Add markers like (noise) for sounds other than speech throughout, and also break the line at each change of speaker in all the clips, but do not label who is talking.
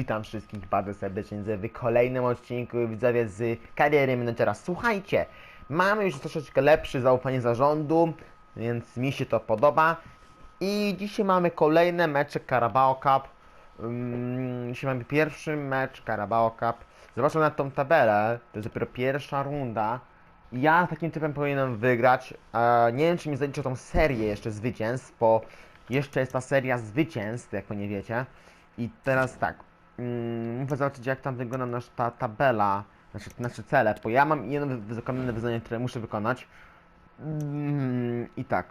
Witam wszystkich bardzo serdecznie w kolejnym odcinku widzowie z kariery menedżera. Słuchajcie, mamy już troszeczkę lepsze zaufanie zarządu, więc mi się to podoba. I dzisiaj mamy kolejne mecze Carabao Cup. Um, dzisiaj mamy pierwszy mecz Carabao Cup. Zobaczmy na tą tabelę, to jest dopiero pierwsza runda. Ja takim typem powinienem wygrać. E, nie wiem, czy mi zaliczę tą serię jeszcze zwycięstw, bo jeszcze jest ta seria zwycięstw, jak nie wiecie. I teraz tak, mm, muszę zobaczyć jak tam wygląda nasza ta tabela, znaczy nasze cele, bo ja mam jedno wy- wykonane wyzwanie, które muszę wykonać. Mm, I tak.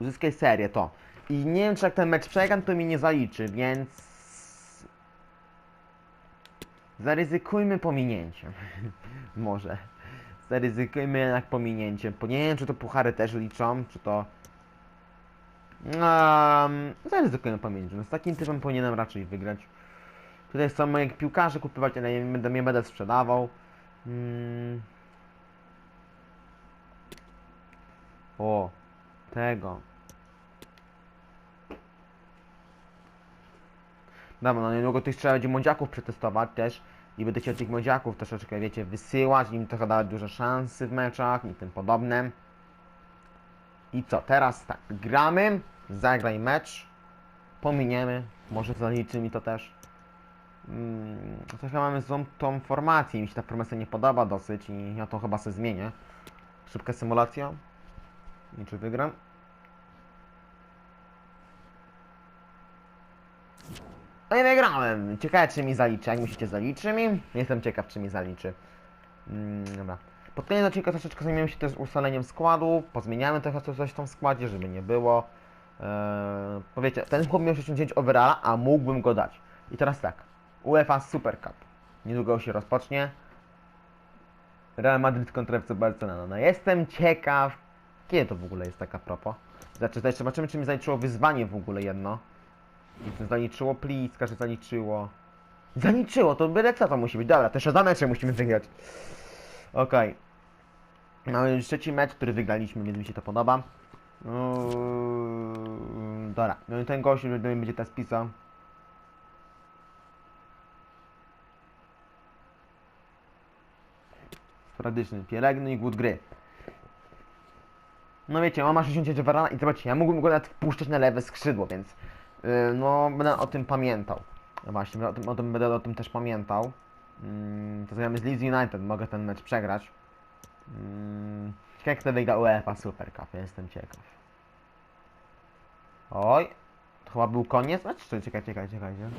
Uzyskaj serię, to. I nie wiem, czy jak ten mecz przegram, to mi nie zaliczy, więc... Zaryzykujmy pominięciem. (laughs) Może. Zaryzykujmy jednak pominięciem, bo nie wiem, czy to puchary też liczą, czy to... Um, zaryzykujemy pominięciem. Z takim typem powinienem raczej wygrać. Tutaj są moje piłkarze kupywać, ale nie będę, nie będę sprzedawał. Mm. O, tego. Dobra, no niedługo tych trzeba będzie młodziaków przetestować też i będę chciał tych młodziaków troszeczkę, wiecie, wysyłać, im trochę dawać dużo szansy w meczach i tym podobne. I co, teraz tak, gramy, zagraj mecz, pominiemy, może zaliczy mi to też. Mm, trochę mamy tą, tą formację, mi się ta formacja nie podoba dosyć i ja to chyba sobie zmienię. Szybka symulacja. I czy wygram? No i wygrałem. Ciekawe czy mi zaliczy. Jak myślicie zaliczy mi? Jestem ciekaw czy mi zaliczy. Mm, dobra. Pod koniec odcinka troszeczkę zajmiemy się też ustaleniem składu. Pozmieniamy trochę coś, w składzie, żeby nie było. Eee, powiecie, ten chłop miał 69 overalla, a mógłbym go dać. I teraz tak. UEFA Super Cup. Niedługo się rozpocznie. Real Madrid kontra FC Barcelona. No jestem ciekaw. Kiedy to w ogóle jest taka propos? Znaczy, tutaj zobaczymy czy mi zaliczyło wyzwanie w ogóle jedno. I zaliczyło Pliska, że zaliczyło. Zaliczyło, to byle co to musi być. Dobra, też za mecze musimy wygrać. Okej. Mamy już trzeci mecz, który wygraliśmy, więc mi się to podoba. Yy, dobra, no i ten gościu do mnie będzie teraz pisał. Sporadyczny, i głód gry. No wiecie, on ma 69 warana i zobaczcie, ja mógłbym go nawet wpuszczać na lewe skrzydło, więc yy, no będę o tym pamiętał. No właśnie, o tym, o tym będę o tym też pamiętał. Mm, to gramy z Leeds United, mogę ten mecz przegrać. Ciekawe jak to wygra UEFA Super Cup, jestem ciekaw. Oj, to chyba był koniec? Znaczy, co, czekaj, czekaj, czekajcie.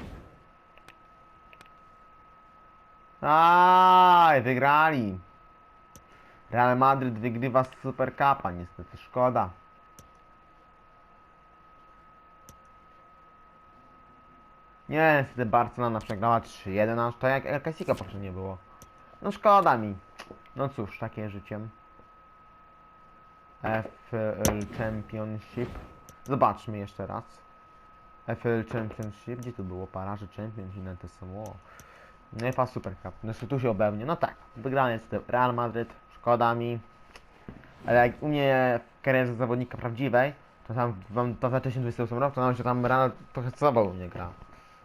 Aj, wygrali. Real Madrid wygrywa z Super Cupa, niestety, szkoda. Nie, niestety Barcelona przegrała 3-1, aż to jak El Clasico poprzednio było. No szkoda mi. No cóż, takie życie. FL Championship. Zobaczmy jeszcze raz. FL Championship, gdzie tu było paraże Championship, no to są o. No i pas Super Cup. Znaczy tu się obewnie. No tak, wygrany jest Real Madryt, szkoda mi. Ale jak u mnie w karierze zawodnika prawdziwej, to tam w to w 2028 roku, to nam się tam Real trochę sobą nie gra.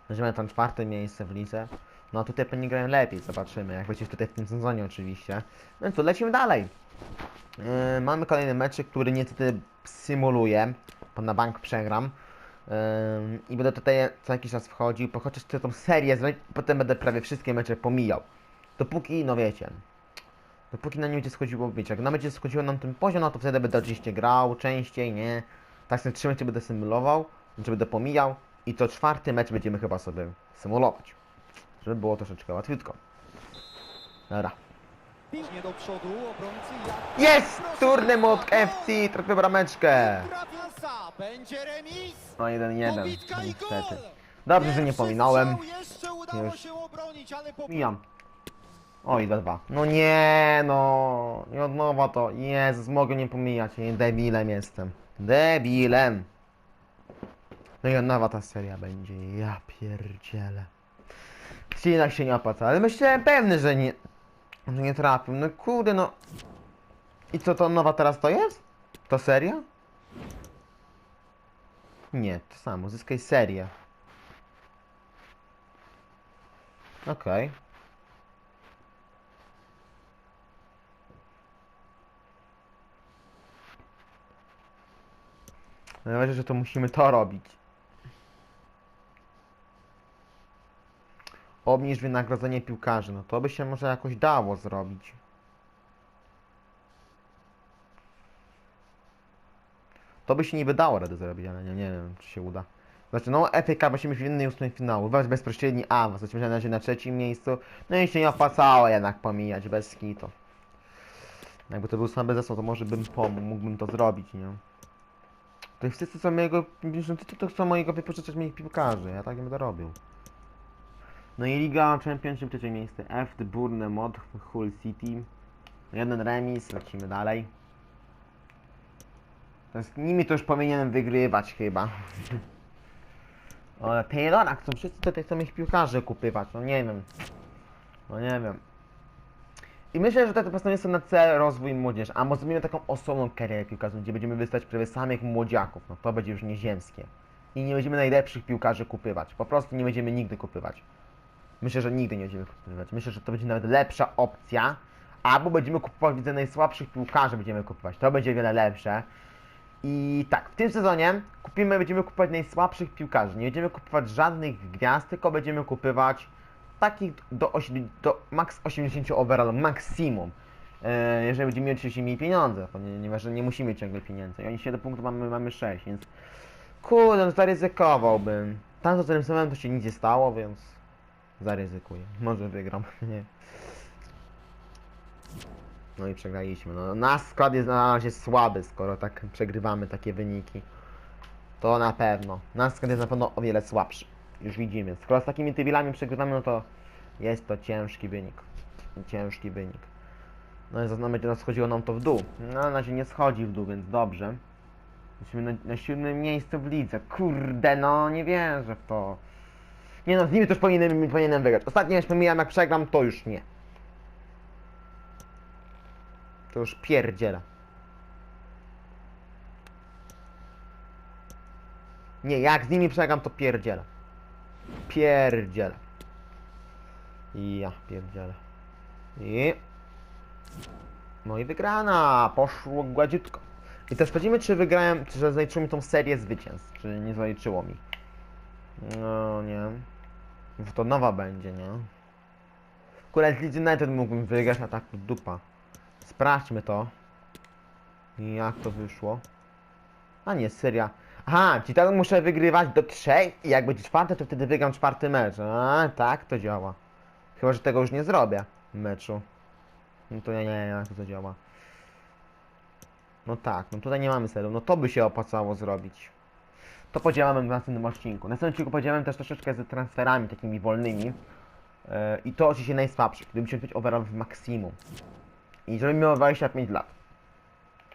Weźmiemy tam czwarte miejsce w lidze. No tutaj pewnie grają lepiej, zobaczymy. Jak będzie tutaj w tym sezonie oczywiście. No to lecimy dalej. Yy, mamy kolejny mecz, który niestety symuluję, na bank przegram. I będę tutaj co jakiś czas wchodził, bo chociaż chcę tą serię zrobić, potem będę prawie wszystkie mecze pomijał. Dopóki, no wiecie, dopóki na nie będzie schodziło, wiecie, jak na będzie schodziło nam ten poziom, no to wtedy będę oczywiście grał częściej, nie? Tak sobie trzy mecze będę symulował, znaczy będę pomijał i to czwarty mecz będziemy chyba sobie symulować. Żeby było troszeczkę łatwiutko. Dobra.
Nie do przodu, obrońcy jak...
Jest! Turny Motk FC, trafił brameczkę. No 1-1,
Pobitka i
niestety. Dobrze, że nie pominąłem. Już. Mijam. Oj, 2-2. No nie, no. I od nowa to. Jezus, mogę nie pomijać. Nie, debilem jestem. Debilem. No i od nowa ta seria będzie. Ja pierdzielę. Jednak się nie opłaca, ale myślałem pewny, że nie, że nie trafił. No kurde, no. I co to nowa teraz to jest? To seria? Nie, to samo. Zyskaj serię. Okej. Najważniejsze, że to musimy to robić. Obniż wynagrodzenie piłkarzy. No to by się może jakoś dało zrobić. To by się niby dało radę zrobić, ale nie, nie wiem, czy się uda. Znaczy, no, FA musimy w innej ósmej finału. Wybrać bezpośredni awans. Jesteśmy na razie na trzecim miejscu. No i się nie opłacało jednak pomijać, bez kitu. Jakby to był słaby zespół, to może bym pomógł, mógłbym to zrobić, nie? To wszyscy co mojego, to chcą mojego wypożyczać moich piłkarzy, ja tak bym to robił. No i Liga Championship, trzecie miejsce. F, Bournemouth, Hull City. Jeden remis, lecimy dalej. To z nimi to już powinienem wygrywać chyba. Ale Taylora chcą wszyscy tutaj ich piłkarzy kupywać, no nie wiem. No nie wiem. I myślę, że te postanowienia są na cel rozwój młodzieży. A może zrobimy taką osobną karierę piłkarską, gdzie będziemy wystać prawie samych młodziaków. No to będzie już nieziemskie. I nie będziemy najlepszych piłkarzy kupywać. Po prostu nie będziemy nigdy kupywać. Myślę, że nigdy nie będziemy kupywać. Myślę, że to będzie nawet lepsza opcja. Albo będziemy kupować widzę najsłabszych piłkarzy będziemy kupować. To będzie wiele lepsze. I tak, w tym sezonie kupimy, będziemy kupować najsłabszych piłkarzy. Nie będziemy kupować żadnych gwiazd, tylko będziemy kupować takich do, do max 80 overall, maksimum. E, jeżeli będziemy mieli oczywiście mieli pieniądze, ponieważ nie musimy ciągle pieniędzy. I oni 7 punktów mamy, mamy 6, więc kurde, no zaryzykowałbym. Tam co zarysowałem to się nic nie stało, więc zaryzykuję. Może wygram, (laughs) nie. No i przegraliśmy. No, nasz skład jest na razie słaby, skoro tak przegrywamy takie wyniki. To na pewno. Nasz skład jest na pewno o wiele słabszy. Już widzimy. Skoro z takimi tybilami przegrywamy, no to jest to ciężki wynik. Ciężki wynik. No i zaznamy, że schodziło nam to w dół. No na razie nie schodzi w dół, więc dobrze. Jesteśmy na, na siódmym miejscu w lidze. Kurde, no nie wierzę w to. Nie no, z nimi też powinienem, powinienem wygrać. Ostatnio już pomijam, jak przegram, to już nie. To już pierdziela. Nie, jak z nimi przegram, to pierdziela. Pierdziela. Ja pierdzielę. I... No i wygrana! Poszło gładziutko. I też sprawdzimy, czy wygrałem, czy zaliczyło mi tą serię zwycięstw, czy nie zaliczyło mi. No nie. To nowa będzie, nie? Kurde, z Leeds United mógłbym wygrać, a tak dupa. Sprawdźmy to. Jak to wyszło? A nie, seria. Aha, czyli tak muszę wygrywać do trzech i jak będzie czwarte, to wtedy wygram czwarty mecz. A, tak to działa. Chyba, że tego już nie zrobię meczu. No to ja nie wiem, jak to działa. No tak, no tutaj nie mamy celu. No to by się opłacało zrobić. To podziałamy w następnym odcinku. W następnym odcinku podziałamy też troszeczkę z transferami takimi wolnymi. Yy, I to oczywiście najsłabszy, który musi być overall w maksimum. I żeby miał 25 lat.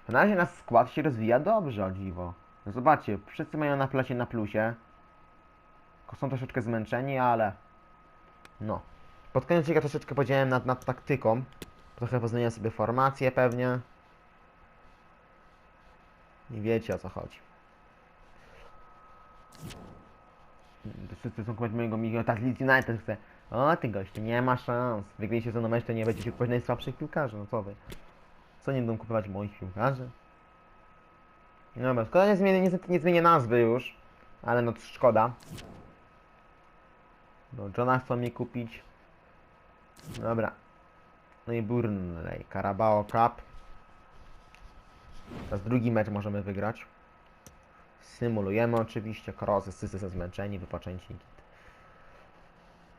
Na razie nasz skład się rozwija dobrze, o dziwo. No zobaczcie, wszyscy mają na placie na plusie. Są troszeczkę zmęczeni, ale... No. Pod koniec odcinka troszeczkę podziałem nad, nad taktyką. Trochę pozmieniam sobie formację pewnie. I wiecie o co chodzi. Kupować mojego Michała, tak Leeds United chce. O ty gościu, nie ma szans. Wygraliście ze mną mecz, to nie będziecie kupować najsłabszych piłkarzy, no co wy? Co nie będą kupować moich piłkarzy? Dobra, szkoda nie zmienię, niestety nie zmienię nazwy już. Ale no szkoda. No, Johna chcą mi kupić. Dobra. No i Burnley, Carabao Cup. Teraz drugi mecz możemy wygrać. Symulujemy oczywiście, krosy, wszyscy są zmęczeni, wypoczęci. git.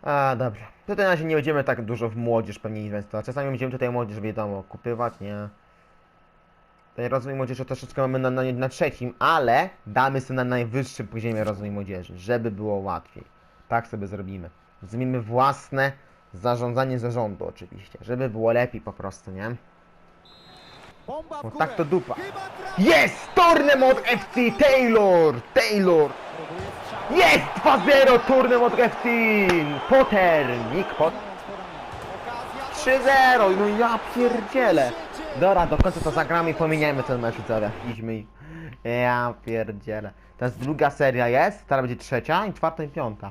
A, dobrze. Tutaj na razie nie będziemy tak dużo w młodzież pewnie inwestować. Czasami będziemy tutaj młodzież, wiadomo, kupywać, nie? Ten rozwój młodzieży troszeczkę mamy na, na, na trzecim, ale damy sobie na najwyższym poziomie rozwój młodzieży, żeby było łatwiej. Tak sobie zrobimy. Zrobimy własne zarządzanie zarządu oczywiście, żeby było lepiej po prostu, nie? No tak to dupa. Jest! Tournament FC Taylor! Taylor! Jest! 2-0 Tournament FC! Potter! Nick Potter.
Okazja.
3-0! No ja pierdzielę! Dobra, do końca to zagramy i pominiemy ten mecz widzowie. Idźmy. Ja pierdzielę. Teraz druga seria jest, teraz będzie trzecia i czwarta i piąta.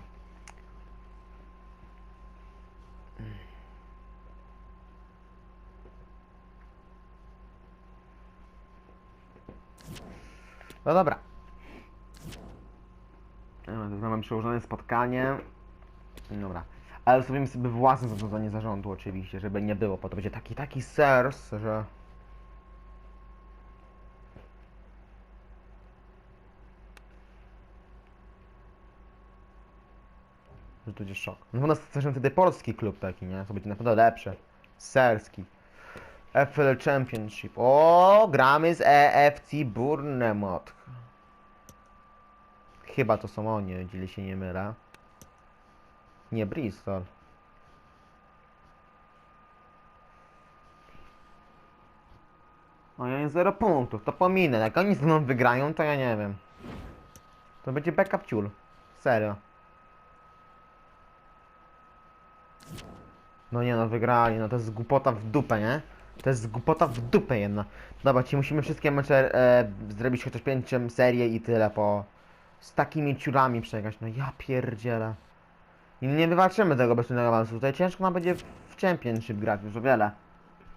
No dobra. No, Mamy przełożone spotkanie. Dobra. Ale zrobimy sobie własne zarządzanie zarządu oczywiście, żeby nie było, bo to będzie taki, taki sers, że... Że to będzie szok. No u nas też wtedy polski klub taki, nie? To będzie na pewno lepsze. Serski. FL Championship. O, gramy z EFC Bournemouth. Chyba to są oni, o się nie mylę. Nie, Bristol. O, ja mam 0 punktów, to pominę. Jak oni z mną wygrają, to ja nie wiem. To będzie backup ciul. Serio. No nie no, wygrali, no to jest głupota w dupę, nie? To jest głupota w dupę jedna. Dobra, ci musimy wszystkie mecze e, zrobić chociaż pięcią serię i tyle po... Z takimi ciurami przegrać, no ja pierdzielę. I nie wywalczymy tego bez żadnego awansu. Tutaj ciężko nam będzie w Championship grać już o wiele.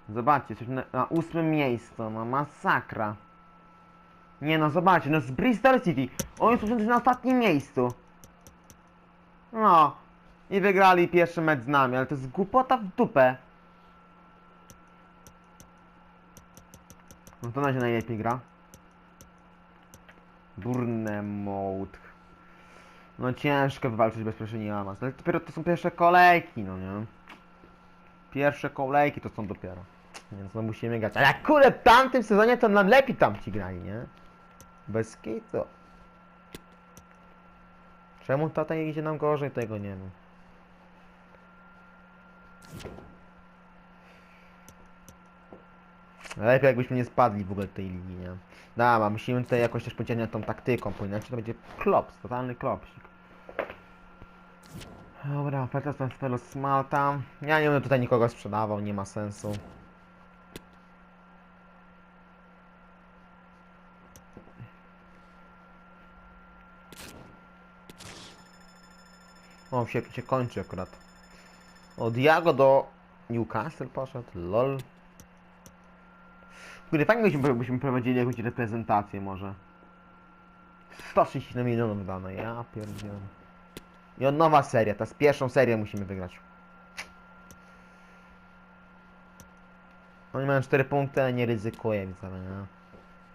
Zobaczcie, jesteśmy na, na ósmym miejscu, no masakra. Nie no, zobaczcie, no z Bristol City. Oni są na ostatnim miejscu. No. I wygrali pierwszy mecz z nami, ale to jest głupota w dupę. No to na się najlepiej gra. Bournemouth. No ciężko wywalczyć bezpośredni awans. Ale dopiero to są pierwsze kolejki, no nie? Pierwsze kolejki to są dopiero. Więc no musimy grać. Ale kurde w tamtym sezonie to nam lepiej tam ci grali, nie? Bez kitu. Czemu tutaj idzie nam gorzej, tego nie wiem. Lepiej jakbyśmy nie spadli w ogóle tej ligi, nie? Dobra, musimy tutaj jakoś też pociągnąć tą taktyką, bo inaczej to będzie klops, totalny klopsik. Dobra, oferta transferu z Malta. Ja nie będę tutaj nikogo sprzedawał, nie ma sensu. O, sierpniu się kończy akurat. Od Diago do Newcastle poszedł, lol. Kurde, fajnie byśmy, prowadzili jakąś reprezentację może. 137 milionów dane, ja pierdzielę. I od nowa seria, ta z pierwszą serię musimy wygrać. Oni mają 4 punkty, ale nie ryzykuję, widzowie, nie?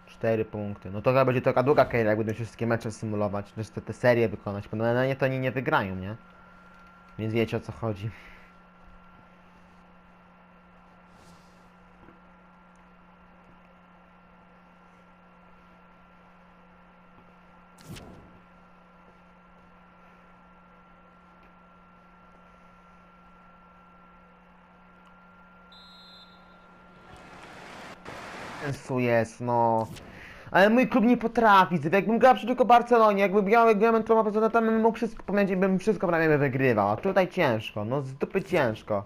4 punkty. No to chyba będzie taka długa kariera, jak będą się wszystkie mecze symulować, te, te serie wykonać, bo na nie to oni nie wygrają, nie? Więc wiecie o co chodzi. Sensu jest, no. Ale mój klub nie potrafi, Zbyt. jakbym grał przeciwko Barcelonie, jakbym grał, jak grałem troma prezentatem, bym mógł wszystko, pamięć, bym wszystko prawie wygrywał, a tutaj ciężko, no z dupy ciężko.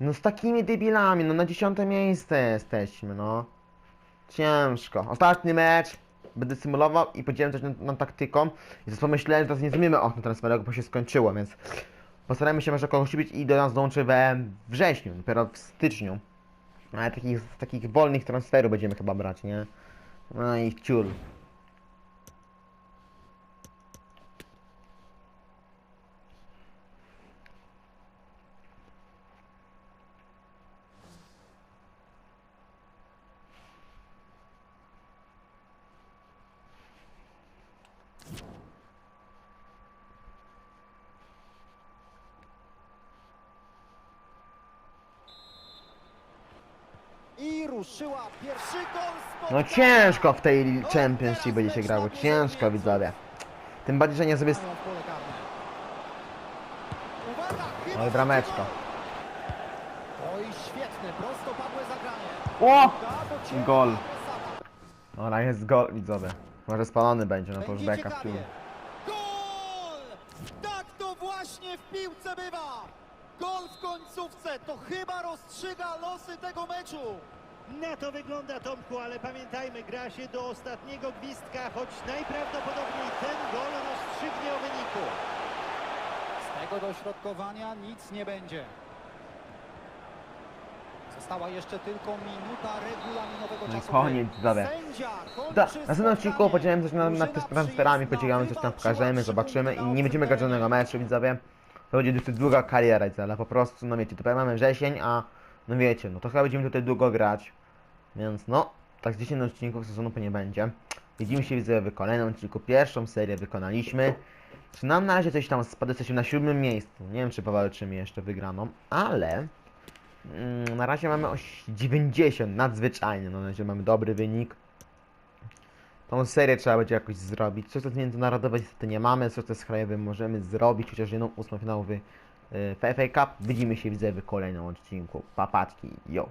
No z takimi debilami, no na dziesiąte miejsce jesteśmy, no. Ciężko. Ostatni mecz, będę symulował i podzieliłem też nad, nad taktyką i zresztą myślałem, że teraz nie zmienimy okna transferowego, bo się skończyło, więc postaramy się może kogoś kupić i do nas dołączy we wrześniu, dopiero w styczniu. Ale takich, takich wolnych transferów będziemy chyba brać, nie? No i ciul. No ciężko w tej Championship będzie się grało, ciężko widzowie. Tym bardziej, że nie sobie...
W
Oj, brameczka.
Oj, świetne, prostopadłe zagranie.
O! Gol. Ora jest gol, widzowie. Może spalony będzie, no już
Będzie
backup
ciekawie.
ciul.
Gol! Tak to właśnie w piłce bywa. Gol w końcówce to chyba rozstrzyga losy tego meczu.
Na to wygląda Tomku, ale pamiętajmy, gra się do ostatniego gwizdka, choć najprawdopodobniej ten gol rozstrzygnie o wyniku.
Z tego dośrodkowania nic nie będzie. Została jeszcze tylko minuta regulaminowego
No
czasu.
koniec,
kończy
Da, na następnym odcinku podzielimy coś na, nad też transferami, podzielimy coś tam, pokażemy, zobaczymy i nie będziemy grać żadnego meczu, widzowie. To będzie dosyć długa kariera, ale po prostu, no wiecie, tutaj mamy wrzesień, a no wiecie, no to chyba będziemy tutaj długo grać. Więc no, tak z 10 odcinków sezonu pewnie będzie. Widzimy się widzowie w kolejnym odcinku. Pierwszą serię wykonaliśmy. Czy nam na razie coś tam spadło? Jesteśmy na siódmym miejscu. Nie wiem, czy powalczymy jeszcze wygraną, ale mm, na razie mamy oś 90, nadzwyczajnie. No, na razie mamy dobry wynik. Tą serię trzeba będzie jakoś zrobić. Coś z międzynarodowe niestety nie mamy, coś z krajowym możemy zrobić, chociaż jedną ósmą finałowy y, w FA Cup. Widzimy się widzę w kolejnym odcinku. Papatki, yo!